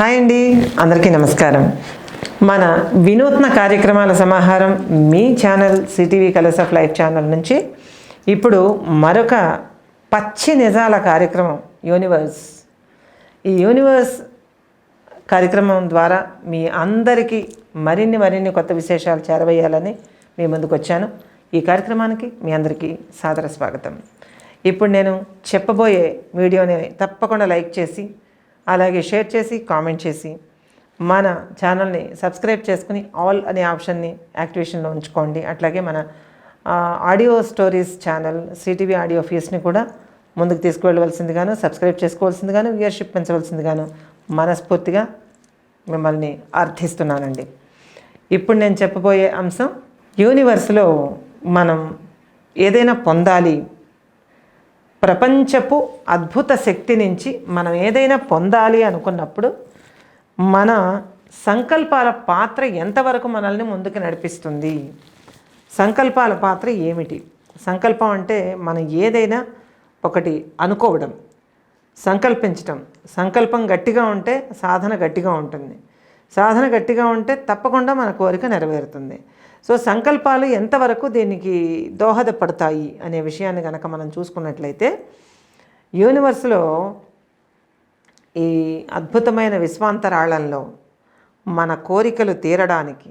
Hi అండి అందరికీ నమస్కారం. మన వినూత్న కార్యక్రమాల సమాహారం మీ channel CTV colors of life channel నుంచి ఇప్పుడు మరొక పచ్చి నిజాల కార్యక్రమం యూనివర్స్. ఈ యూనివర్స్ కార్యక్రమం ద్వారా మీ అందరికీ మరిన్ని మరిన్ని కొత్త విశేషాలు చేరవేయాలని మీ ముందుకు వచ్చాను. ఈ కార్యక్రమానికి మీ అందరికీ సాదర స్వాగతం. ఇప్పుడు నేను చెప్పబోయే వీడియోని తప్పకుండా లైక్ చేసి అలాగే షేర్ చేసి కామెంట్ చేసి మన ఛానల్ని సబ్స్క్రైబ్ చేసుకుని ఆల్ అనే ఆప్షన్ని యాక్టివేషన్లో ఉంచుకోండి. అట్లాగే మన audio stories channel CTV audio ఫీస్ని కూడా ముందుకు తీసుకువెళ్ళవలసిందిగాను సబ్స్క్రైబ్ చేసుకోవాల్సిందిగాను వ్యూయర్షిప్ పెంచవలసిందిగాను మనస్ఫూర్తిగా మిమ్మల్ని అర్థిస్తున్నానండి. ఇప్పుడు నేను చెప్పబోయే అంశం యూనివర్స్లో మనం ఏదైనా పొందాలి ప్రపంచపు అద్భుత శక్తి నుంచి మనం ఏదైనా పొందాలి అనుకున్నప్పుడు మన సంకల్పాల పాత్ర ఎంతవరకు మనల్ని ముందుకు నడిపిస్తుంది? సంకల్పాల పాత్ర ఏమిటి? సంకల్పం అంటే మనం ఏదైనా ఒకటి అనుకోవడం సంకల్పించటం. సంకల్పం గట్టిగా ఉంటే సాధన గట్టిగా ఉంటుంది. సాధన గట్టిగా ఉంటే తప్పకుండా మన కోరిక నెరవేరుతుంది. సో సంకల్పాలు ఎంతవరకు దీనికి దోహదపడతాయి అనే విషయాన్ని కనుక మనం చూసుకున్నట్లయితే యూనివర్స్లో ఈ అద్భుతమైన విశ్వాంతరాళంలో మన కోరికలు తీరడానికి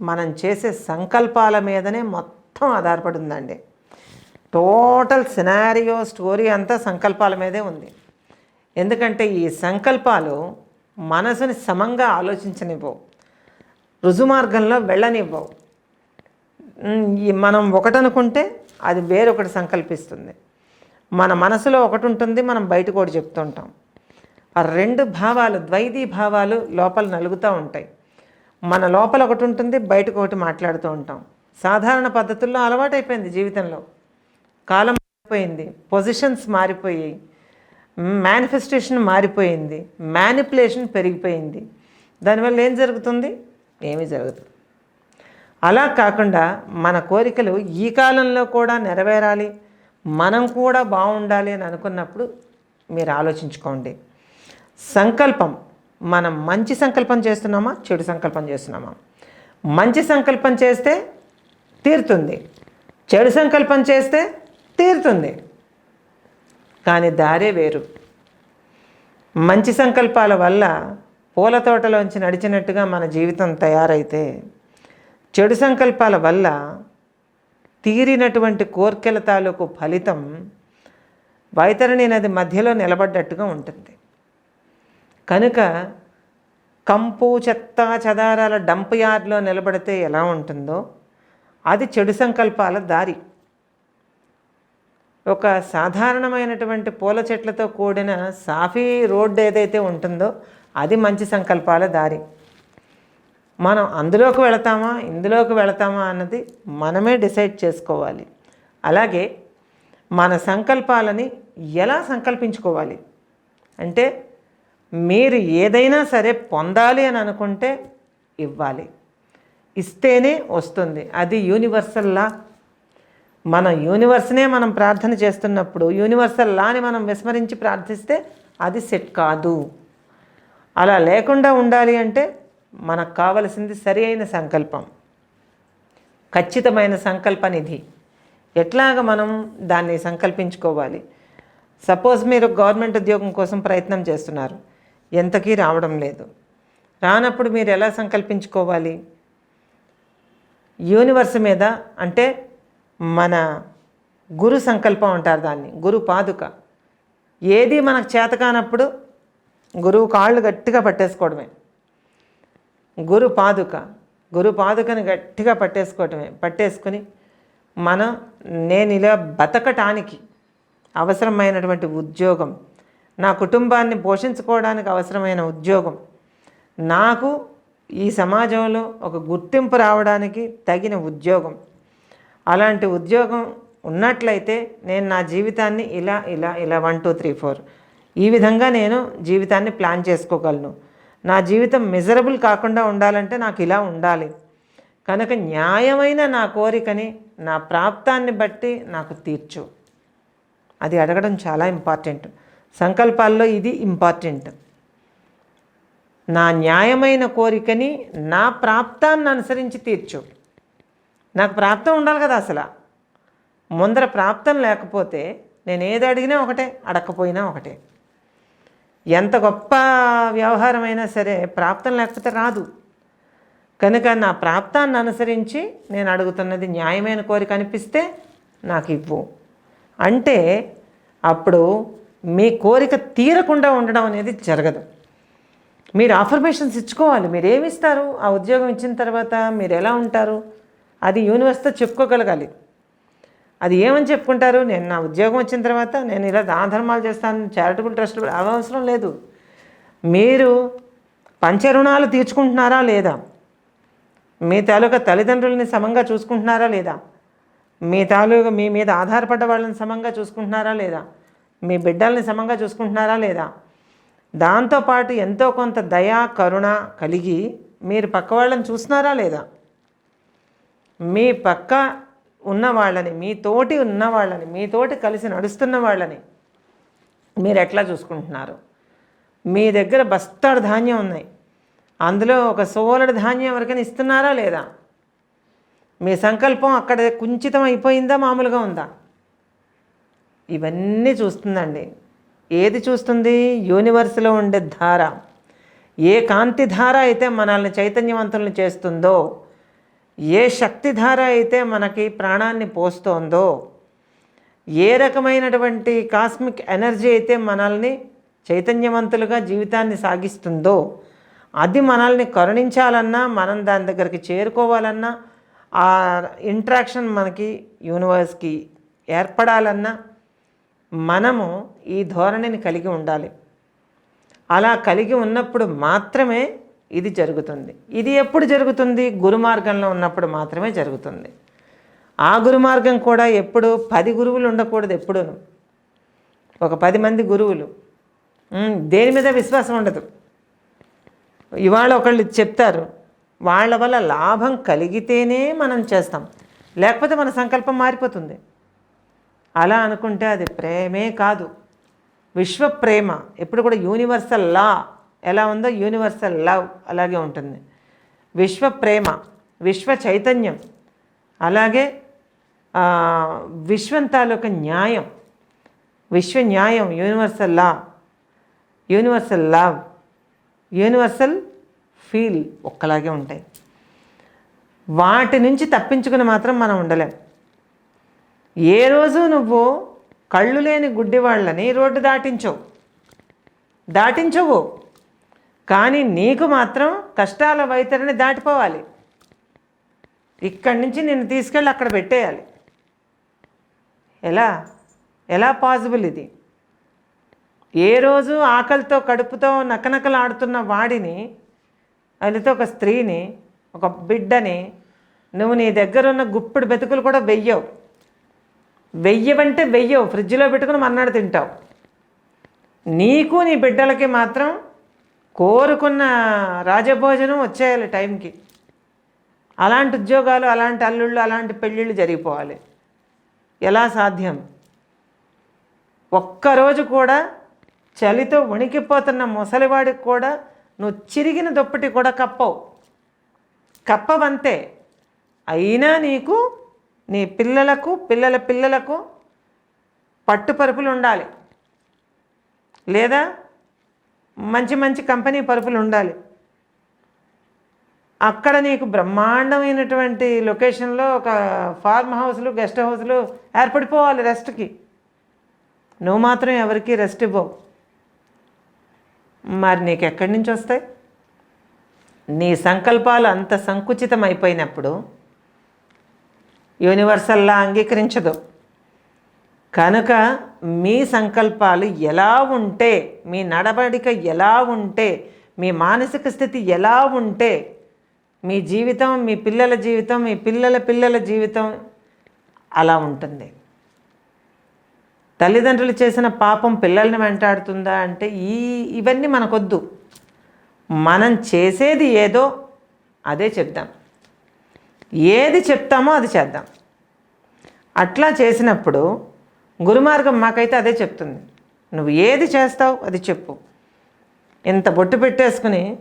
మనం చేసే సంకల్పాల మీదనే మొత్తం ఆధారపడి ఉందండి. టోటల్ సినారియో స్టోరీ అంతా సంకల్పాల మీదే ఉంది. ఎందుకంటే ఈ సంకల్పాలు మనసుని సమంగా ఆలోచించనివ్వవు. రుజుమార్గంలో వెళ్ళనివ్వవు. మనం ఒకటి అనుకుంటే అది వేరొకటి సంకల్పిస్తుంది. మన మనసులో ఒకటి ఉంటుంది మనం బయటకు ఒకటి చెప్తుంటాం. ఆ రెండు భావాలు ద్వైతీ భావాలు లోపల నలుగుతూ ఉంటాయి. మన లోపల ఒకటి ఉంటుంది బయటకు ఒకటి మాట్లాడుతూ ఉంటాం. సాధారణ పద్ధతుల్లో అలవాటైపోయింది జీవితంలో. కాలం మారిపోయింది పొజిషన్స్ మారిపోయాయి మేనిఫెస్టేషన్ మారిపోయింది మ్యానిపులేషన్ పెరిగిపోయింది. దానివల్ల ఏం జరుగుతుంది? ఏమీ జరుగుతుంది అలా కాకుండా మన కోరికలు ఈ కాలంలో కూడా నెరవేరాలి మనం కూడా బాగుండాలి అని అనుకున్నప్పుడు మీరు ఆలోచించుకోండి. సంకల్పం మనం మంచి సంకల్పం చేస్తున్నామా చెడు సంకల్పం చేస్తున్నామా? మంచి సంకల్పం చేస్తే తీరుతుంది చెడు సంకల్పం చేస్తే తీరుతుంది. కానీ దారే వేరు. మంచి సంకల్పాల వల్ల పూల తోటలోంచి నడిచినట్టుగా మన జీవితం తయారైతే చెడు సంకల్పాల వల్ల తీరినటువంటి కోర్కెల తాలూకు ఫలితం వైతరణి నది మధ్యలో నిలబడ్డట్టుగా ఉంటుంది. కనుక కంపు చెత్త చెదారాల డంప్ యార్డ్లో నిలబడితే ఎలా ఉంటుందో అది చెడు సంకల్పాల దారి. ఒక సాధారణమైనటువంటి పూల చెట్లతో కూడిన సాఫీ రోడ్డు ఏదైతే ఉంటుందో అది మంచి సంకల్పాల దారి. మనం అందులోకి వెళతామా ఇందులోకి వెళతామా అన్నది మనమే డిసైడ్ చేసుకోవాలి. అలాగే మన సంకల్పాలని ఎలా సంకల్పించుకోవాలి? అంటే మీరు ఏదైనా సరే పొందాలి అని అనుకుంటే ఇవ్వాలి. ఇస్తేనే వస్తుంది. అది యూనివర్సల్ లా. మన యూనివర్స్నే మనం ప్రార్థన చేస్తున్నప్పుడు యూనివర్సల్ లాని మనం విస్మరించి ప్రార్థిస్తే అది సెట్ కాదు. అలా లేకుండా ఉండాలి అంటే మనకు కావలసింది సరి అయిన సంకల్పం ఖచ్చితమైన సంకల్ప నిధి ఎట్లాగ మనం దాన్ని సంకల్పించుకోవాలి? సపోజ్ మీరు గవర్నమెంట్ ఉద్యోగం కోసం ప్రయత్నం చేస్తున్నారు ఎంతకీ రావడం లేదు. రానప్పుడు మీరు ఎలా సంకల్పించుకోవాలి? యూనివర్స్ మీద అంటే మన గురు సంకల్పం అంటారు దాన్ని గురు పాదుక. ఏది మనకు చేత కానప్పుడు గురువు కాళ్ళు గట్టిగా పట్టేసుకోవడమే. గురు పాదుక. గురు పాదుకని గట్టిగా పట్టేసుకోవటమే. పట్టేసుకుని మనం నేను ఇలా బతకటానికి అవసరమైనటువంటి ఉద్యోగం నా కుటుంబాన్ని పోషించుకోవడానికి అవసరమైన ఉద్యోగం నాకు ఈ సమాజంలో ఒక గుర్తింపు రావడానికి తగిన ఉద్యోగం. అలాంటి ఉద్యోగం ఉన్నట్లయితే నేను నా జీవితాన్ని ఇలా ఇలా ఇలా వన్ టూ త్రీ ఫోర్ ఈ విధంగా నేను జీవితాన్ని ప్లాన్ చేసుకోగలను. నా జీవితం మిజరబుల్ కాకుండా ఉండాలంటే నాకు ఇలా ఉండాలి. కనుక న్యాయమైన నా కోరికని నా ప్రాప్తాన్ని బట్టి నాకు తీర్చు. అది అడగడం చాలా ఇంపార్టెంట్ సంకల్పాల్లో ఇది ఇంపార్టెంట్ నా న్యాయమైన కోరికని నా ప్రాప్తాన్ని అనుసరించి తీర్చు. నాకు ప్రాప్తం ఉండాలి కదా అసలు. ముందర ప్రాప్తం లేకపోతే నేను ఏది అడిగినా ఒకటే అడగకపోయినా ఒకటే. ఎంత గొప్ప వ్యవహారమైనా సరే ప్రాప్తం లేకపోతే రాదు. కనుక నా ప్రాప్తాన్ని అనుసరించి నేను అడుగుతున్నది న్యాయమైన కోరిక అనిపిస్తే నాకు ఇవ్వు. అంటే అప్పుడు మీ కోరిక తీరకుండా ఉండడం అనేది జరగదు. మీరు ఆఫర్మేషన్స్ ఇచ్చుకోవాలి. మీరు ఏమి ఇస్తారు ఆ ఉద్యోగం ఇచ్చిన తర్వాత మీరు ఎలా ఉంటారు? అది యూనివర్స్తో చెప్పుకోగలగాలి. అది ఏమని చెప్పుకుంటారు? నేను నా ఉద్యోగం వచ్చిన తర్వాత నేను ఇలా దాన ధర్మాలు చేస్తాను చారిటబుల్ ట్రస్ట్ అవసరం లేదు. మీరు పంచరుణాలు తీర్చుకుంటున్నారా లేదా? మీ తాలూకా తల్లిదండ్రులని సమంగా చూసుకుంటున్నారా లేదా? మీ తాలూకా మీ మీద ఆధారపడ్డ వాళ్ళని సమంగా చూసుకుంటున్నారా లేదా? మీ బిడ్డల్ని సమంగా చూసుకుంటున్నారా లేదా? దాంతోపాటు ఎంతో కొంత దయ కరుణ కలిగి మీరు పక్క వాళ్ళని చూస్తున్నారా లేదా? మీ పక్క ఉన్న వాళ్ళని మీతోటి ఉన్న వాళ్ళని మీతోటి కలిసి నడుస్తున్న వాళ్ళని మీరు ఎట్లా చూసుకుంటున్నారు? మీ దగ్గర బస్తాడు ధాన్యం ఉన్నాయి. అందులో ఒక సోలడు ధాన్యం ఎవరికైనా ఇస్తున్నారా లేదా? మీ సంకల్పం అక్కడ కుంచితం అయిపోయిందా మామూలుగా ఉందా? ఇవన్నీ చూస్తుందండి. ఏది చూస్తుంది? యూనివర్స్లో ఉండే ధార. ఏ కాంతి ధార అయితే మనల్ని చైతన్యవంతులను చేస్తుందో ఏ శక్తిధార అయితే మనకి ప్రాణాన్ని పోస్తోందో ఏ రకమైనటువంటి కాస్మిక్ ఎనర్జీ అయితే మనల్ని చైతన్యవంతులుగా జీవితాన్ని సాగిస్తుందో అది మనల్ని కరుణించాలన్నా మనం దాని దగ్గరికి చేరుకోవాలన్నా ఆ ఇంట్రాక్షన్ మనకి యూనివర్స్కి ఏర్పడాలన్నా మనము ఈ ధోరణిని కలిగి ఉండాలి. అలా కలిగి ఉన్నప్పుడు మాత్రమే ఇది జరుగుతుంది. ఇది ఎప్పుడు జరుగుతుంది? గురు మార్గంలో ఉన్నప్పుడు మాత్రమే జరుగుతుంది. ఆ గురు మార్గం కూడా ఎప్పుడు పది గురువులు ఉండకూడదు ఎప్పుడూను. ఒక పది మంది గురువులు. దేని మీద విశ్వాసం ఉండదు. ఇవాళ ఒకళ్ళు చెప్తారు వాళ్ళ వల్ల లాభం కలిగితేనే మనం చేస్తాం. లేకపోతే మన సంకల్పం మారిపోతుంది. అలా అనుకుంటే అది ప్రేమే కాదు. విశ్వ ప్రేమ ఎప్పుడు కూడా యూనివర్సల్ లా. ఎలా ఉందో యూనివర్సల్ లవ్ అలాగే ఉంటుంది. విశ్వ ప్రేమ విశ్వ చైతన్యం అలాగే విశ్వం తాలూకా న్యాయం విశ్వ న్యాయం universal law universal love universal feel ఒక్కలాగే ఉంటాయి. వాటి నుంచి తప్పించుకుని మాత్రం మనం ఉండలేం. ఏ రోజు నువ్వు కళ్ళు లేని గుడ్డి వాళ్ళని రోడ్డు దాటించవు. దాటించవు. కానీ నీకు మాత్రం కష్టాల వైతరిని దాటిపోవాలి. ఇక్కడి నుంచి నేను తీసుకెళ్ళి అక్కడ పెట్టేయాలి. ఎలా? ఎలా పాసిబుల్ ఇది? ఏ రోజు ఆకలితో కడుపుతో నకనకలాడుతున్న వాడిని അതിతో ఒక స్త్రీని ఒక బిడ్డని నువ్వు నీ దగ్గర ఉన్న గుప్పిడి బతుకులు కూడా వెయ్యవు. వెయ్యవంటే వెయ్యవు. ఫ్రిడ్జ్లో పెట్టుకుని మన్నాడు తింటావు. నీకు నీ బిడ్డలకి మాత్రం కోరుకున్న రాజభోజనం వచ్చేయాలి టైంకి. అలాంటి ఉద్యోగాలు అలాంటి అల్లుళ్ళు అలాంటి పెళ్ళిళ్ళు జరిగిపోవాలి. ఎలా సాధ్యం? ఒక్కరోజు కూడా చలితో వణికిపోతున్న ముసలివాడికి కూడా నువ్వు చిరిగిన దుప్పటి కూడా కప్పవు. కప్పవంతే. అయినా నీకు నీ పిల్లలకు పిల్లల పిల్లలకు పట్టుపరుపులు ఉండాలి. లేదా మంచి మంచి కంపెనీ పరుపులు ఉండాలి. అక్కడ నీకు బ్రహ్మాండమైనటువంటి లొకేషన్లో ఒక ఫార్మ్ హౌస్లు గెస్ట్ హౌస్లు ఏర్పడిపోవాలి రెస్ట్కి. నువ్వు మాత్రం ఎవరికి రెస్ట్ ఇవ్వవు. మరి నీకు ఎక్కడి నుంచి వస్తాయి? నీ సంకల్పాలు అంత సంకుచితం అయిపోయినప్పుడు యూనివర్సల్లా అంగీకరించదు. కనుక మీ సంకల్పాలు ఎలా ఉంటే మీ నడవడిక ఎలా ఉంటే మీ మానసిక స్థితి ఎలా ఉంటే మీ జీవితం మీ పిల్లల జీవితం మీ పిల్లల పిల్లల జీవితం అలా ఉంటుంది. తల్లిదండ్రులు చేసిన పాపం పిల్లల్ని వెంటాడుతుందా అంటే ఈ ఇవన్నీ మనకొద్దు. మనం చేసేది ఏదో అదే చెప్దాం. ఏది చెప్తామో అది చేద్దాం. అట్లా చేసినప్పుడు గురుమార్గం మాకైతే అదే చెప్తుంది. నువ్వు ఏది చేస్తావు అది చెప్పు. ఇంత బొట్టు పెట్టేసుకుని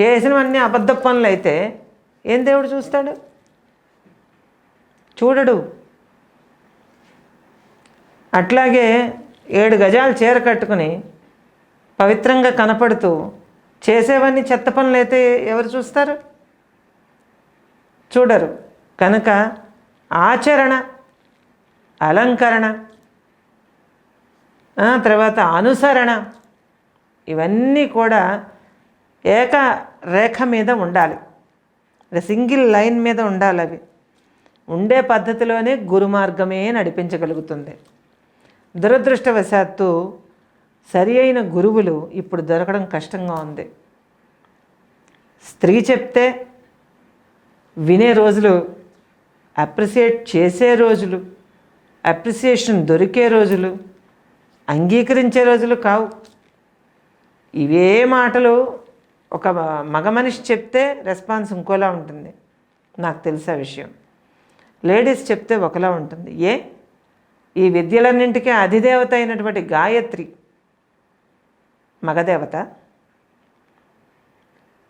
చేసినవన్నీ అబద్ధ పనులు అయితే ఏం దేవుడు చూస్తాడు? చూడడు. అట్లాగే ఏడు గజాలు చీర కట్టుకుని పవిత్రంగా కనపడుతూ చేసేవన్నీ చెత్త పనులు అయితే ఎవరు చూస్తారు? చూడరు. కనుక ఆచరణ అలంకరణ. తర్వాత అనుసరణ. ఇవన్నీ కూడా ఏక రేఖ మీద ఉండాలి. సింగిల్ లైన్ మీద ఉండాలి అవి. ఉండే పద్ధతిలోనే గురుమార్గమే నడిపించగలుగుతుంది. దురదృష్టవశాత్తు సరి అయిన గురువులు ఇప్పుడు దొరకడం కష్టంగా ఉంది. స్త్రీ చెప్తే వినే రోజులు అప్రిసియేట్ చేసే రోజులు. అప్రిసియేషన్ దొరికే రోజులు అంగీకరించే రోజులు కావు. ఇవే మాటలు ఒక మగ మనిషి చెప్తే రెస్పాన్స్ ఇంకోలా ఉంటుంది. నాకు తెలిసే విషయం. లేడీస్ చెప్తే ఒకలా ఉంటుంది. ఏ? ఈ విద్యలన్నింటికీ అధిదేవత అయినటువంటి గాయత్రి మగదేవత.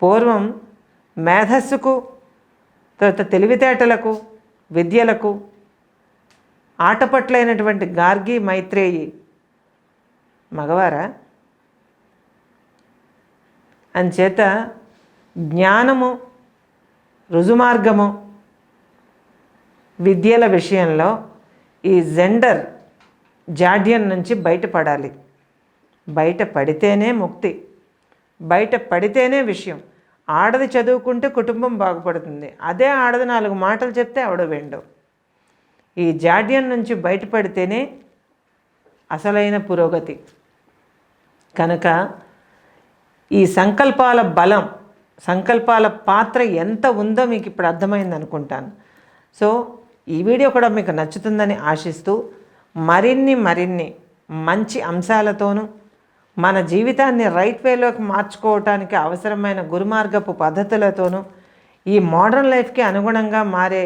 పూర్వం మేధస్సుకు తర్వాత తెలివితేటలకు విద్యలకు ఆటపట్లైనటువంటి గార్గి మైత్రేయి. మగవారా? అంచేత జ్ఞానము రుజుమార్గము విద్యల విషయంలో ఈ జెండర్ జాడ్యం నుంచి బయటపడాలి. బయట పడితేనే ముక్తి బయట పడితేనే విషయం. ఆడది చదువుకుంటే కుటుంబం బాగుపడుతుంది. అదే ఆడది నాలుగు మాటలు చెప్తే ఆవిడ వెండవు. ఈ జాడ్యం నుంచి బయటపడితేనే అసలైన పురోగతి. కనుక ఈ సంకల్పాల బలం సంకల్పాల పాత్ర ఎంత ఉందో మీకు ఇప్పుడు అర్థమైంది అనుకుంటాను. సో ఈ వీడియో కూడా మీకు నచ్చుతుందని ఆశిస్తూ మరిన్ని మరిన్ని మంచి అంశాలతోనూ మన జీవితాన్ని రైట్ వేలోకి మార్చుకోవటానికి అవసరమైన గురుమార్గపు పద్ధతులతోనూ ఈ మోడర్న్ లైఫ్కి అనుగుణంగా మారే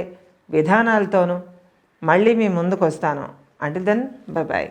విధానాలతోనూ మళ్ళీ మీ ముందుకు వస్తాను అంటే దెన్ బై బాయ్